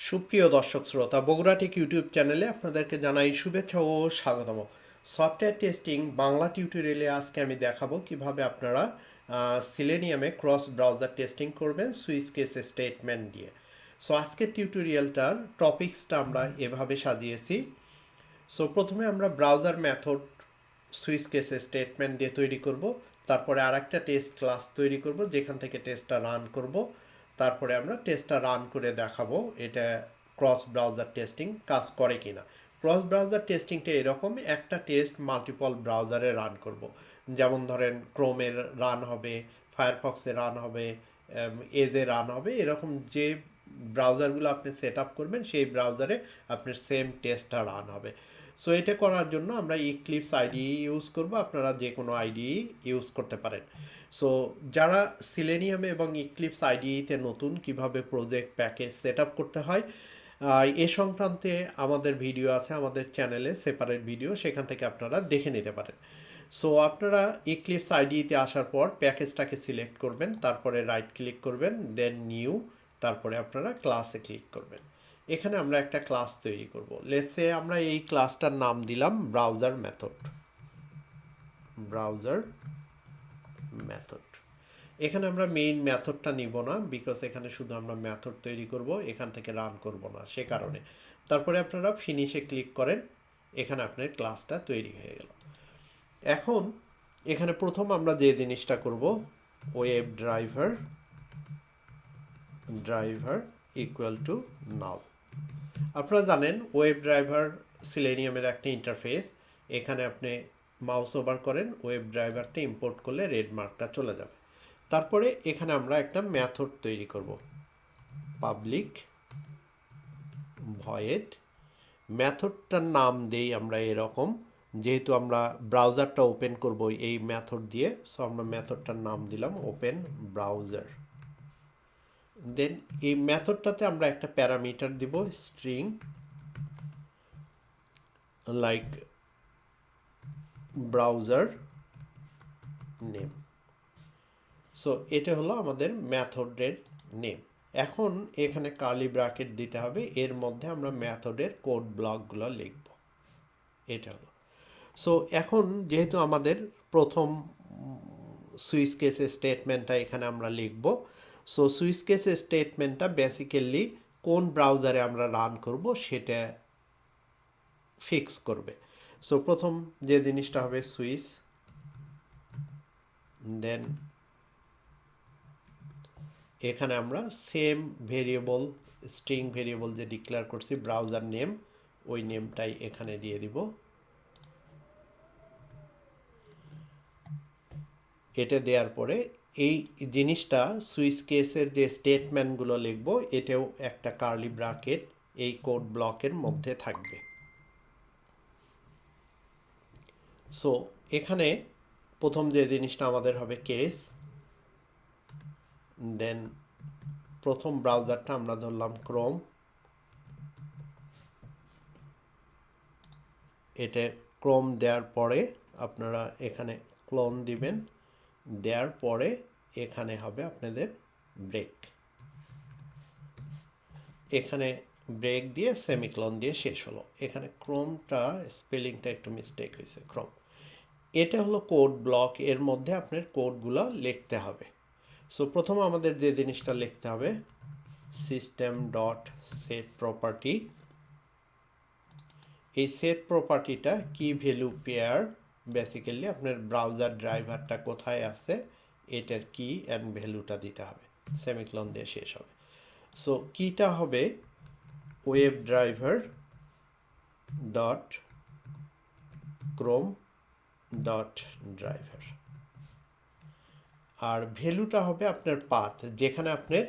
সুপ্রিয় দর্শক শ্রোতা বগুড়াটেক ইউটিউব চ্যানেলে আপনাদেরকে জানাই শুভেচ্ছা ও স্বাগতম। সফটওয়্যার টেস্টিং বাংলা টিউটোরিয়ালে আজকে আমি দেখাবো কীভাবে আপনারা সিলেনিয়ামে ক্রস ব্রাউজার টেস্টিং করবেন সুইচ কেস স্টেটমেন্ট দিয়ে। সো আজকের টিউটোরিয়ালটার টপিক্সটা আমরা এভাবে সাজিয়েছি। সো প্রথমে আমরা browser method switch case statement দিয়ে তৈরি করব, তারপরে আরেকটা টেস্ট ক্লাস তৈরি করব, যেখান থেকে টেস্টটা রান করব। তারপরে আমরা টেস্টটা রান করে দেখাবো, এটা ক্রস ব্রাউজার টেস্টিং কাজ করে কি না ক্রস ব্রাউজার টেস্টিংটা এরকম, একটা টেস্ট মাল্টিপল ব্রাউজারে রান করব। যেমন ধরেন ক্রোমের রান হবে ফায়ারফক্সে রান হবে এজে রান হবে, এরকম যে ব্রাউজারগুলো আপনি সেট আপ করবেন, সেই ব্রাউজারে আপনার সেম টেস্টটা রান হবে। সো এটা করার জন্য আমরা ইক্লিপস আইডি ইউজ করব, আপনারা যে কোনো আইডি ইউজ করতে পারেন। সো যারা সিলেনিয়ামে এবং ইক্লিপস আইডিতে নতুন, কীভাবে প্রজেক্ট প্যাকেজ সেট করতে হয় এ সংক্রান্তে আমাদের ভিডিও আছে, আমাদের চ্যানেলে সেপারেট ভিডিও সেখান থেকে আপনারা দেখে নিতে পারেন। সো আপনারা ইক্লিপস আইডিতে আসার পর প্যাকেজটাকে সিলেক্ট করবেন, তারপরে রাইট ক্লিক করবেন দেন নিউ তারপরে আপনারা ক্লাসে ক্লিক করবেন। এখানে আমরা একটা ক্লাস তৈরি করব। লেসে আমরা এই ক্লাসটার নাম দিলাম ব্রাউজার মেথড ব্রাউজার মেথড এখানে আমরা মেইন মেথডটা নিব না বিকজ এখানে শুধু আমরা মেথড তৈরি করব, এখান থেকে রান করব না, সে কারণে। তারপরে আপনারা ফিনিশে ক্লিক করেন, এখানে আপনার ক্লাসটা তৈরি হয়ে গেল। এখন, এখানে প্রথম আমরা যে জিনিসটা করব web driver driver equal to now আপনারা জানেন ওয়েব ড্রাইভার সিলেনিয়ামের একটা ইন্টারফেস এখানে আপনি মাউস ওভার করেন, ওয়েব ড্রাইভারটা ইম্পোর্ট করলে রেড মার্কটা চলে যাবে। তারপরে এখানে আমরা একটা ম্যাথড তৈরি করব। পাবলিক ভয়েড ম্যাথডটার নাম দেই আমরা এরকম, যেহেতু আমরা ব্রাউজারটা ওপেন করব এই ম্যাথড দিয়ে সো আমরা ম্যাথডটার নাম দিলাম ওপেন ব্রাউজার দেন এই ম্যাথডটাতে আমরা একটা প্যারামিটার দিব string like browser name. So এটা হলো আমাদের ম্যাথডের নেম। এখন এখানে কালি ব্র্যাকেট দিতে হবে, এর মধ্যে আমরা ম্যাথডের কোড ব্লকগুলো লিখব। এটা হলো। সো এখন যেহেতু আমাদের প্রথম সুইচ কেস স্টেটমেন্টটা এখানে আমরা লিখব সো সুইচ কেস স্টেটমেন্টটা বেসিক্যালি কোন ব্রাউজারে আমরা রান করব সেটা ফিক্স করবে। সো প্রথম যে জিনিসটা হবে সুইচ দেন এখানে আমরা সেম ভেরিয়েবল স্ট্রিং ভেরিয়েবল যে ডিক্লেয়ার করছি ব্রাউজার নেম ওই নেমটাই এখানে দিয়ে দিব। এটা দেওয়ার পরে এই জিনিসটা সুইচ কেসের যে স্টেটমেন্টগুলো লিখব, এটাও একটা কার্লি ব্রাকেট এই কোড ব্লকের মধ্যে থাকবে। সো এখানে প্রথম যে জিনিসটা আমাদের হবে কেস দেন প্রথম ব্রাউজারটা আমরা ধরলাম ক্রোম এটা ক্রোম দেওয়ার পরে আপনারা এখানে ক্লোন দিবেন, দেওয়ার পরে এখানে হবে আপনাদের ব্রেক এখানে ব্রেক দিয়ে সেমিক্লন দিয়ে শেষ হলো। এখানে ক্রোমটা স্পেলিংটা একটু মিস্টেক হয়েছে ক্রোম এটা হলো কোড ব্লক এর মধ্যে আপনার কোডগুলো লিখতে হবে। সো প্রথম আমাদের যে জিনিসটা লিখতে হবে সিস্টেম ডট সেট প্রপার্টি এই সেট প্রপার্টিটা কি ভ্যালু পেয়ার বেসিক্যালি আপনার ব্রাউজার ড্রাইভারটা কোথায় আছে, এটার কি অ্যান্ড ভ্যালুটা দিতে হবে। সেমিক্লন দিয়ে শেষ হবে। সো কিটা হবে web driver dot chrome dot driver আর ভ্যালুটা হবে আপনার পাথ যেখানে আপনার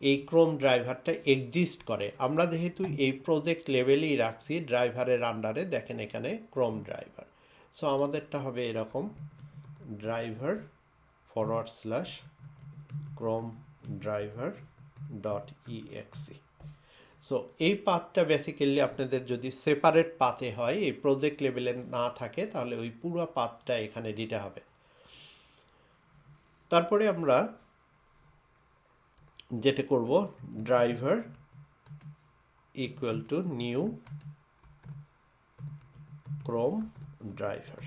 এই ক্রোম ড্রাইভারটা এক্সিস্ট করে। আমরা যেহেতু এই প্রজেক্ট লেভেলেই রাখছি ড্রাইভারের আন্ডারে দেখেন এখানে ক্রোম ড্রাইভার সো আমাদেরটা হবে এরকম driver forward slash chrome driver dot exe so এই পাথটা বেসিক্যালি আপনাদের যদি সেপারেট পাতে হয়, এই প্রজেক্ট লেভেলে না থাকে, তাহলে ওই পুরো পাথটা এখানে দিতে হবে। তারপরে আমরা যেটা করব driver equal to new chrome driver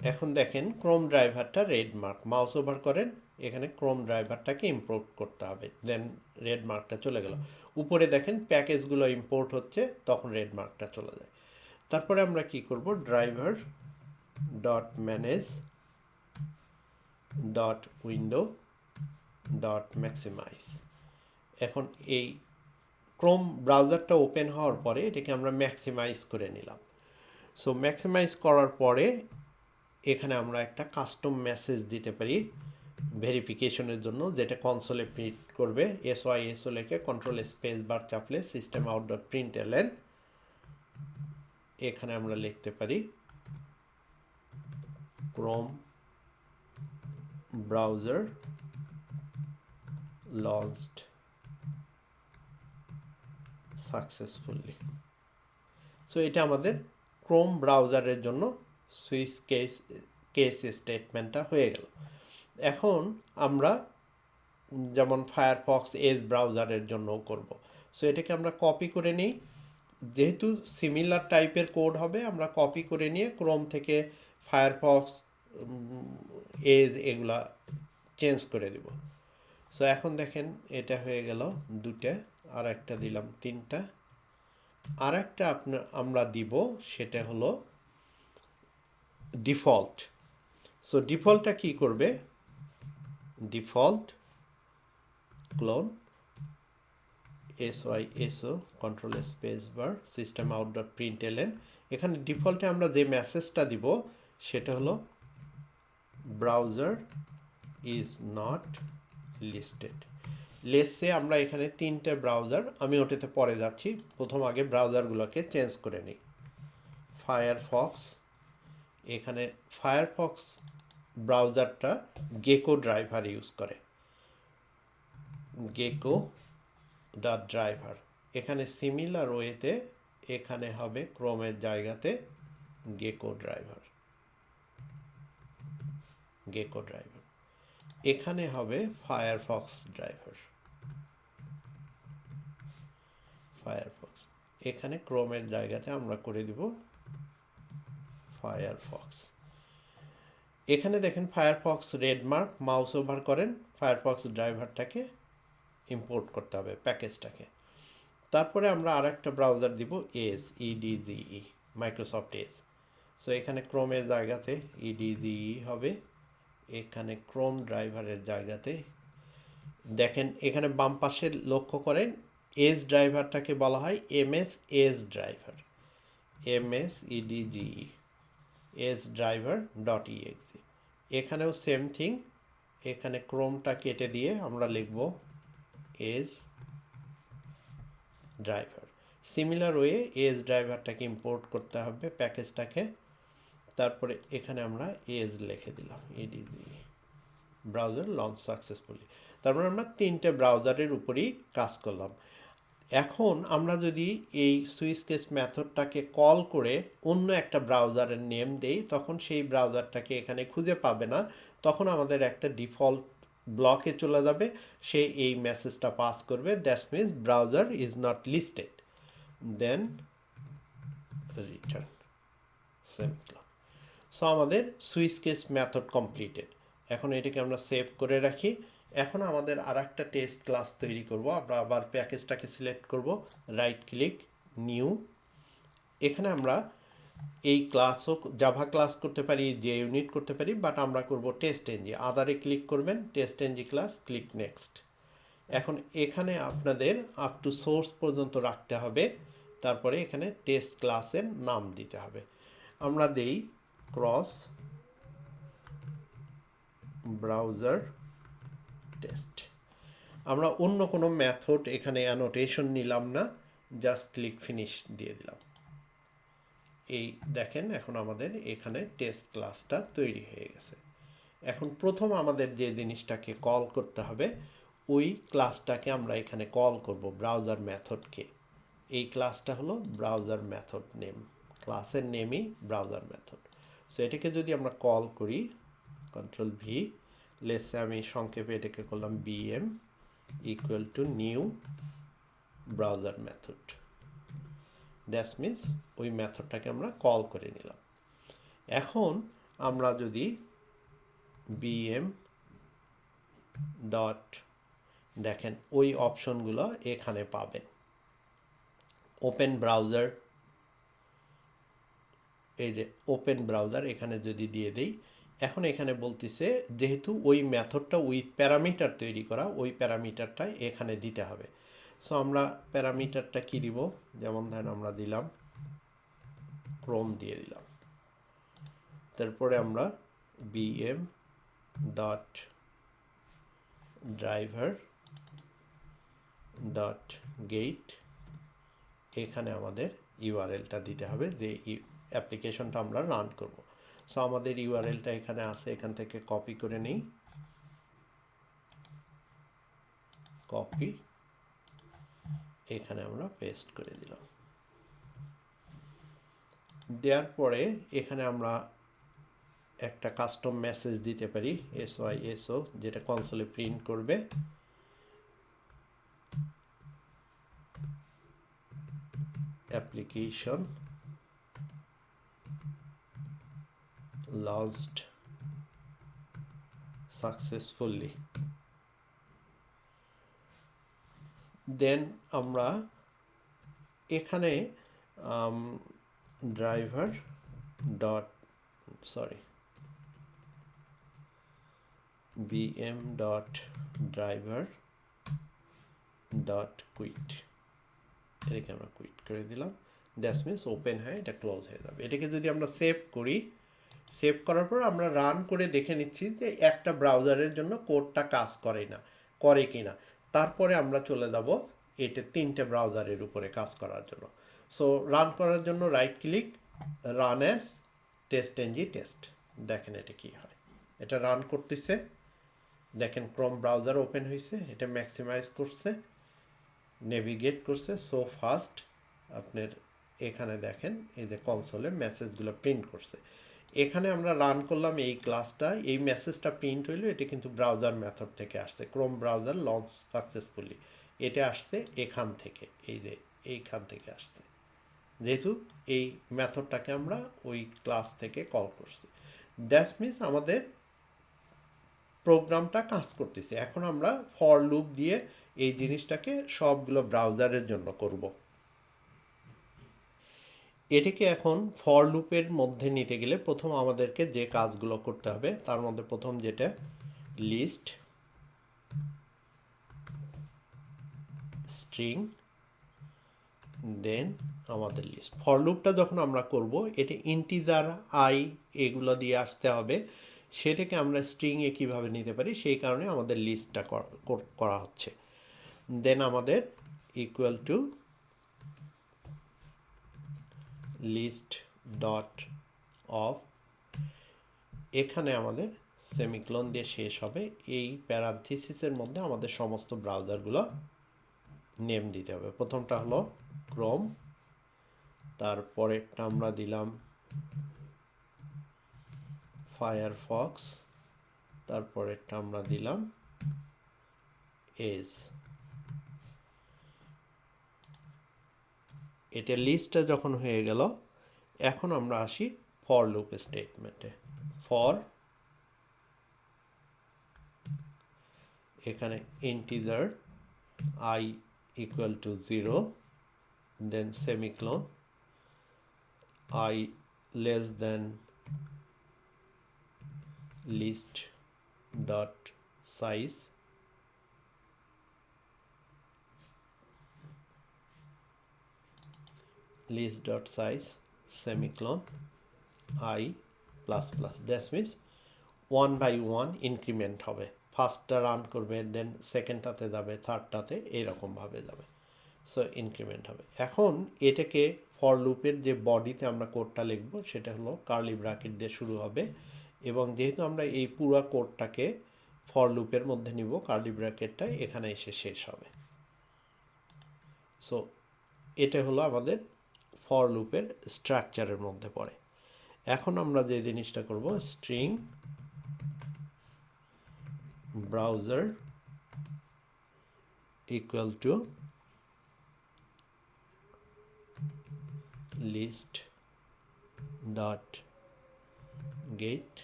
এখন দেখেন ক্রোম ড্রাইভারটা রেড মার্ক মাউস ওভার করেন। এখানে ক্রোম ড্রাইভারটাকে ইম্পোর্ট করতে হবে। দেন রেড মার্কটা চলে গেল। উপরে দেখেন প্যাকেজগুলো ইম্পোর্ট হচ্ছে, তখন রেড মার্কটা চলে যায়। তারপরে আমরা কি করব? Driver dot manage dot window dot maximize এখন এই ক্রোম ব্রাউজারটা ওপেন হওয়ার পরে এটাকে আমরা ম্যাক্সিমাইজ করে নিলাম। সো ম্যাক্সিমাইজ করার পরে এখানে আমরা একটা কাস্টম মেসেজ দিতে পারি। ভেরিফিকেশনের জন্য যেটা কনসোলে প্রিন্ট করবে এস ওয়াই এসও লেখে control space bar চাপলে system out dot print L N এখানে আমরা লিখতে পারি Chrome browser launched successfully so এটা আমাদের ক্রোম ব্রাউজারের জন্য সুইচ কেস কেস স্টেটমেন্টটা হয়ে গেল। এখন আমরা যেমন ফায়ারফক্স এজ ব্রাউজারের জন্য করব। সো এটাকে আমরা কপি করে নিই। যেহেতু সিমিলার টাইপের কোড হবে, আমরা কপি করে নিয়ে ক্রোম থেকে ফায়ারফক্স এজ এগুলা চেঞ্জ করে দেব। সো এখন দেখেন এটা হয়ে গেল দুটা আর একটা দিলাম তিনটা। আর একটা আপনার আমরা দিব, সেটা হলো ডিফল্ট সো ডিফল্টটা কি করবে? Default, colon S Y S O control space bar system out dot println এখানে ডিফল্টে আমরা যে মেসেজটা দিব, সেটা হলো ব্রাউজার ইজ নট লিস্টেড লেসে আমরা এখানে তিনটে ব্রাউজার আমি ওটাতে পরে যাচ্ছি, প্রথম আগে ব্রাউজারগুলোকে চেঞ্জ করে নিই। ফায়ারফক্স এখানে ফায়ারফক্স ব্রাউজারটা গেকো ড্রাইভার ইউজ করে। গেকো ডট ড্রাইভার এখানে সিমিলার ওয়েতে এখানে হবে ক্রোমের জায়গাতে গেকো ড্রাইভার গেকো ড্রাইভার এখানে হবে ফায়ারফক্স ড্রাইভার ফায়ারফক্স এখানে ক্রোমের জায়গাতে আমরা করে দিব ফায়ারফক্স এখানে দেখেন Firefox red mark mouse over করেন ফায়ারফক্স ড্রাইভারটাকে ইম্পোর্ট করতে হবে প্যাকেজটাকে তারপরে আমরা আর একটা ব্রাউজার দিব Edge E D G E Microsoft S so এখানে ক্রোমের জায়গাতে ইডিজিই হবে, এখানে ক্রোম ড্রাইভারের জায়গাতে। দেখেন, এখানে বাম পাশে লক্ষ্য করেন এস ড্রাইভারটাকে বলা হয় MS S driver M MS E D G E S driver dot EXE এখানেও সেম থিং এখানে ক্রোমটা কেটে দিয়ে আমরা লিখব Edge driver similar way Edge ড্রাইভারটাকে import করতে হবে প্যাকেজটাকে। তারপরে এখানে আমরা এজ লিখে দিলাম এডিজি ব্রাউজার লঞ্চ সাকসেসফুলি তারপরে আমরা তিনটে ব্রাউজারের উপরেই কাজ করলাম। এখন আমরা যদি এই সুইচ কেস মেথডটাকে কল করে অন্য একটা ব্রাউজারের নেম দেই, তখন সেই ব্রাউজারটাকে এখানে খুঁজে পাবে না। তখন আমাদের একটা ডিফল্ট ব্লকে চলে যাবে, সে এই মেসেজটা পাস করবে that's means browser is not listed. Then return semicolon so আমাদের সুইচ কেস মেথড কমপ্লিটেড। এখন এটাকে আমরা সেভ করে রাখি। এখন আমাদের আর একটা টেস্ট ক্লাস তৈরি করব। আমরা আবার প্যাকেজটাকে সিলেক্ট করব। রাইট ক্লিক নিউ এখানে আমরা এই ক্লাসও জাভা ক্লাস করতে পারি, যে ইউনিট করতে পারি বাট আমরা করব টেস্ট এনজি আদারে ক্লিক করবেন test NG class click next এখন এখানে আপনাদের আপ টু সোর্স পর্যন্ত রাখতে হবে। তারপরে এখানে টেস্ট ক্লাসের নাম দিতে হবে। আমরা দেই ক্রস ব্রাউজার টেস্ট আমরা অন্য কোনো মেথড এখানে অ্যানোটেশন নিলাম না জাস্ট ক্লিক ফিনিশ দিয়ে দিলাম। এই দেখেন এখন আমাদের এখানে টেস্ট ক্লাসটা তৈরি হয়ে গেছে। এখন প্রথম আমাদের যে জিনিসটাকে কল করতে হবে, ওই ক্লাসটাকে আমরা এখানে কল করব ব্রাউজার মেথডকে এই ক্লাসটা হলো ব্রাউজার মেথড নেম ক্লাসের নেমই ব্রাউজার মেথড সো এটাকে যদি আমরা কল করি কন্ট্রোল ভি লেসে আমি সংক্ষেপে এটাকে করলাম BM equal to new browser method that's means ওই মেথডটাকে আমরা কল করে নিলাম। এখন আমরা যদি বিএম ডট দেখেন ওই অপশনগুলো এখানে পাবেন। ওপেন ব্রাউজার এই যে ওপেন ব্রাউজার এখানে যদি দিয়ে দেই এখন এখানে বলতেছে, যেহেতু ওই মেথডটা উইথ প্যারামিটার তৈরি করা, ওই প্যারামিটারটা এখানে দিতে হবে। সো আমরা প্যারামিটারটা কি দিব? যেমন ধরেন আমরা দিলাম, ক্রোম দিয়ে দিলাম। তারপরে আমরা BM dot driver dot get এখানে আমাদের ইউআরএলটা দিতে হবে, যে অ্যাপ্লিকেশনটা আমরা রান করব। সো আমাদের ইউআরএলটা এখানে আছে, এখান থেকে কপি করে নিই। কপি এখানে আমরা পেস্ট করে দিলাম। দেওয়ার পরে এখানে আমরা একটা কাস্টম মেসেজ দিতে পারি এস ওয়াই এসও যেটা কনসোলে প্রিন্ট করবে। Application launched successfully. দেন আমরা এখানে driver dot sorry BM dot driver dot quit এটাকে আমরা কুইট করে দিলাম। দ্যাটস মিনস ওপেন হয় এটা ক্লোজ হয়ে যাবে। এটাকে যদি আমরা সেভ করি সেভ করার পর আমরা রান করে দেখে নিচ্ছি যে একটা ব্রাউজারের জন্য কোডটা কাজ করে না, করে কি না তারপরে আমরা চলে যাব এটা তিনটে ব্রাউজারের উপরে কাজ করার জন্য। সো রান করার জন্য right click run as test NG test দেখেন এটা কি হয়। এটা রান করতেছে। দেখেন ক্রোম ব্রাউজার ওপেন হয়েছে এটা ম্যাক্সিমাইজ করছে নেভিগেট করছে। সো ফাস্ট আপনার এখানে দেখেন, এই যে কনসোলে মেসেজগুলো প্রিন্ট করছে। এখানে আমরা রান করলাম এই ক্লাসটা এই মেসেজটা প্রিন্ট হইল, এটা কিন্তু ব্রাউজার মেথড থেকে আসছে ক্রোম ব্রাউজার লঞ্চ সাকসেসফুলি এটা আসছে এখান থেকে, এই যে এইখান থেকে আসছে। যেহেতু এই মেথডটাকে আমরা ওই ক্লাস থেকে কল করছি। দ্যাট মিনস আমাদের প্রোগ্রামটা কাজ করতেছে। এখন আমরা ফর লুপ দিয়ে এই জিনিসটাকে সবগুলো ব্রাউজারের জন্য করব। এটাকে এখন ফর লুপের মধ্যে নিতে গেলে প্রথম আমাদেরকে যে কাজগুলো করতে হবে, তার মধ্যে প্রথম যেটা লিস্ট স্ট্রিং দেন আমাদের লিস্ট ফর লুপটা যখন আমরা করব, এটা ইন্টিজার আই এগুলো দিয়ে আসতে হবে। সেটাকে আমরা স্ট্রিংয়ে কীভাবে নিতে পারি, সেই কারণে আমাদের লিস্টটা করা হচ্ছে। দেন আমাদের equal to list dot of এখানে আমাদের সেমিক্লোন দিয়ে শেষ হবে। এই প্যারান্থিসিসের মধ্যে আমাদের সমস্ত ব্রাউজারগুলো নেম দিতে হবে। প্রথমটা হলো ক্রোম তারপরেরটা আমরা দিলাম ফায়ারফক্স তারপরেরটা আমরা দিলাম এজ এটা লিস্টটা যখন হয়ে গেল, এখন আমরা আসি ফর লুপ স্টেটমেন্টে ফর এখানে integer I equal to zero then semicolon I less then list dot size list dot size, semicolon, i plus plus. That means one by one increment হবে। ফার্স্টটা রান করবে দেন সেকেন্ডটাতে যাবে থার্ডটাতে এইরকমভাবে যাবে। সো ইনক্রিমেন্ট হবে। এখন এটাকে ফর লুপের যে বডিতে আমরা কোডটা লিখব, সেটা হলো কার্লি ব্রাকেট দিয়ে শুরু হবে। এবং যেহেতু আমরা এই পুরো কোডটাকে ফর লুপের মধ্যে নিব কার্লি ব্র্যাকেটটা এখানে এসে শেষ হবে। সো এটা হলো আমাদের ফর লুপের স্ট্রাকচারের মধ্যে পড়ে। এখন আমরা যে জিনিসটা করব string browser equal to list dot get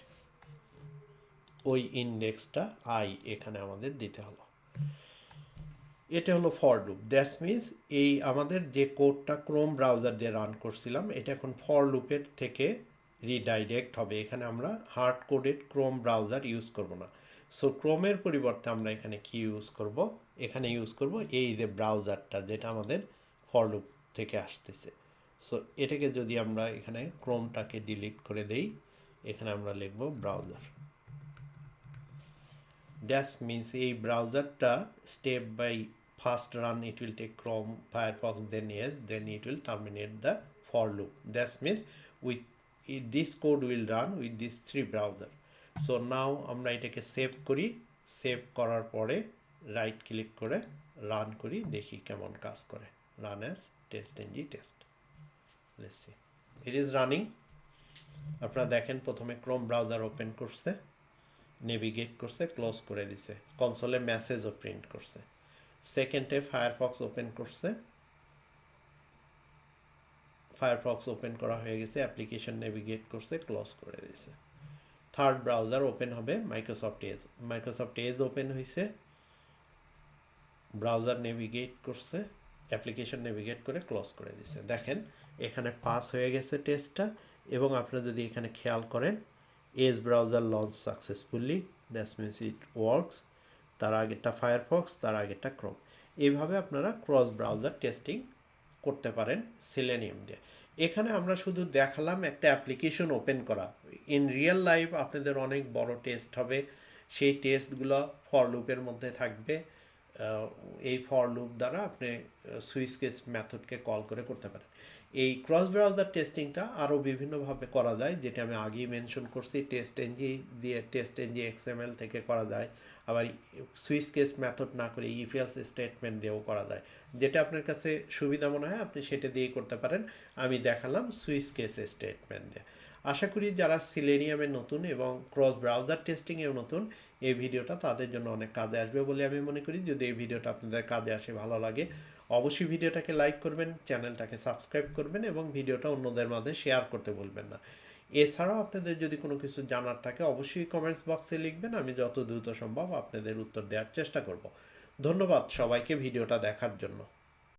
ওই ইন্ডেক্সটা আই এখানে আমাদের দিতে হলো। এটা হলো ফর লুপ দ্যাটস মিনস এই আমাদের যে কোডটা ক্রোম ব্রাউজার দিয়ে রান করছিলাম, এটা এখন ফর লুপের থেকে রিডাইরেক্ট হবে। এখানে আমরা hard coded Chrome browser use করব না। সো ক্রোমের পরিবর্তে আমরা এখানে কি ইউজ করব? এখানে ইউজ করব এই যে ব্রাউজারটা যেটা আমাদের ফর লুপ থেকে আসতেছে। সো এটাকে যদি আমরা এখানে ক্রোমটাকে ডিলিট করে দেই, এখানে আমরা লিখব ব্রাউজার দ্যাটস মিনস এই ব্রাউজারটা step by first run it will take Chrome Firefox then yes then it will terminate the for loop. That means with, it- this code will run with these three browser. So now আমরা এটাকে save করি save করার পরে right click করে run করি, দেখি কেমন কাজ করে। Run as test NG test let's see it is running আপনারা দেখেন প্রথমে ক্রোম ব্রাউজার ওপেন করছে নেভিগেট করছে ক্লোজ করে দিছে। কনসোলে মেসেজও প্রিন্ট করছে। সেকেন্ডে ফায়ারফক্স ওপেন করছে। ফায়ারফক্স ওপেন করা হয়ে গেছে অ্যাপ্লিকেশন নেভিগেট করছে ক্লোজ করে দিয়েছে। থার্ড ব্রাউজার ওপেন হবে Microsoft Edge Microsoft Edge open হয়েছে ব্রাউজার নেভিগেট করছে অ্যাপ্লিকেশন নেভিগেট করে ক্লোজ করে দিয়েছে। দেখেন, এখানে পাস হয়ে গেছে টেস্টটা এবং আপনারা যদি এখানে খেয়াল করেন Edge browser launch successfully that's means it works তার আগেরটা ফায়ারফক্স তার আগেরটা ক্রোম এইভাবে আপনারা ক্রস ব্রাউজার টেস্টিং করতে পারেন সিলেনিয়াম দিয়ে। এখানে আমরা শুধু দেখালাম একটা অ্যাপ্লিকেশন ওপেন করা। ইন রিয়েল লাইফ আপনাদের অনেক বড় টেস্ট হবে। সেই টেস্টগুলো ফর লুপের মধ্যে থাকবে। এই ফর লুপ দ্বারা আপনি সুইচ কেস মেথডকে কল করে করতে পারেন। এই ক্রস ব্রাউজার টেস্টিংটা আরও বিভিন্নভাবে করা যায়, যেটা আমি আগেই মেনশন করছি টেস্ট এনজি দিয়ে টেস্ট এনজি এক্সএমএল থেকে করা যায়, আবার সুইচ কেস মেথড না করে ইফেলস স্টেটমেন্ট দিয়েও করা যায়। যেটা আপনার কাছে সুবিধা মনে হয়, আপনি সেটা দিয়েই করতে পারেন। আমি দেখালাম সুইচ কেস স্টেটমেন্ট দিয়ে। আশা করি যারা সিলেনিয়ামে নতুন এবং ক্রস ব্রাউজার টেস্টিংয়েও নতুন, এই ভিডিওটা তাদের জন্য অনেক কাজে আসবে বলে আমি মনে করি। যদি এই ভিডিওটা আপনাদের কাজে আসে, ভালো লাগে অবশ্যই ভিডিওটাকে লাইক করবেন, চ্যানেলটাকে সাবস্ক্রাইব করবেন এবং ভিডিওটা অন্যদের মাঝে শেয়ার করতে বলবেন না। এছাড়াও আপনাদের যদি কোনো কিছু জানার থাকে, অবশ্যই কমেন্টস বক্সে লিখবেন, আমি যত দ্রুত সম্ভব আপনাদের উত্তর দেওয়ার চেষ্টা করব। ধন্যবাদ সবাইকে ভিডিওটা দেখার জন্য।